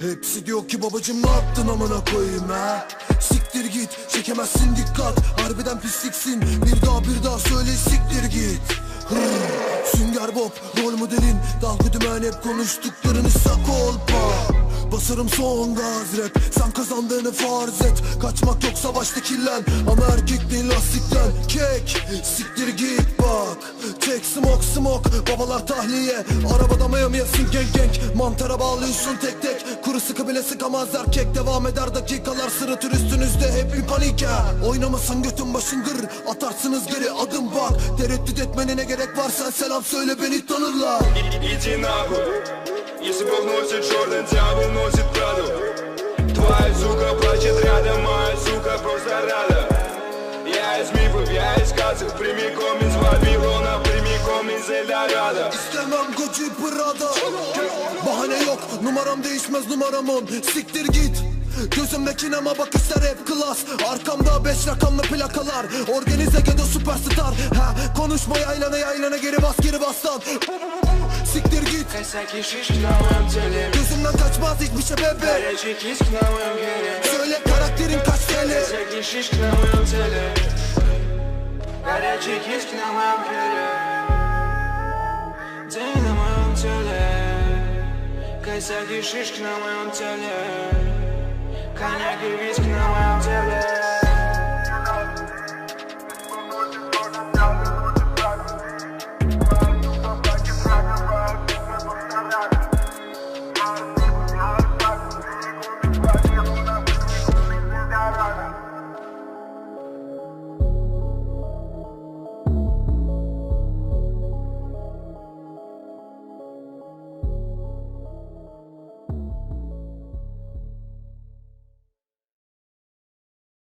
Hepsi diyor ki babacım ne yaptın amına koyayım ha? Siktir git çekemezsin dikkat. Harbiden pisliksin bir daha bir daha söyle siktir git. Hıh, Sünger Bob rol modelin Dalgı dümen hep konuştuklarını sak olpa Basarım son gaz rap Sen kazandığını farz et Kaçmak yok savaşta kirlen Ama erkek değil lastikten Kek Siktir git bak Tek smoke smoke Babalar tahliye Arabada mayamıyorsun genk genk Mantara bağlıyorsun tek tek Kuru sıkı bile sıkamaz erkek Devam eder dakikalar sırıtır üstünüzde Hep bir panik ya Oynamasan götün başın gır Atarsınız geri adım bak Tereddüt etmene ne gerek var Sen selam söyle beni tanırlar İ İcina Если Бог носит черный, дьявол носит правду Твоя сука плачет рядом, моя сука просто рада Я из мифов, я из сказок Прямиком из Вавилона, прямиком из Эльдорадо İstemem Gucci Prada Bahane yok numaram değişmez numaramın Siktir git Gözümdeki ama bakışlar hep klas Arkamda beş rakamlı plakalar Organize gedo süperstar ha, Konuşma yaylana yaylana geri bas geri bas lan Siktir git Косяки шишки на моем теле Gözümden kaçmaz hiçbir şey bebe Горячий киск на моем геле Söyle karakterin kaç TL Косяки шишки на моем теле Горячий киск на моем геле День на моем теле Косяки шишки на моем теле Коньяк и виски на моем теле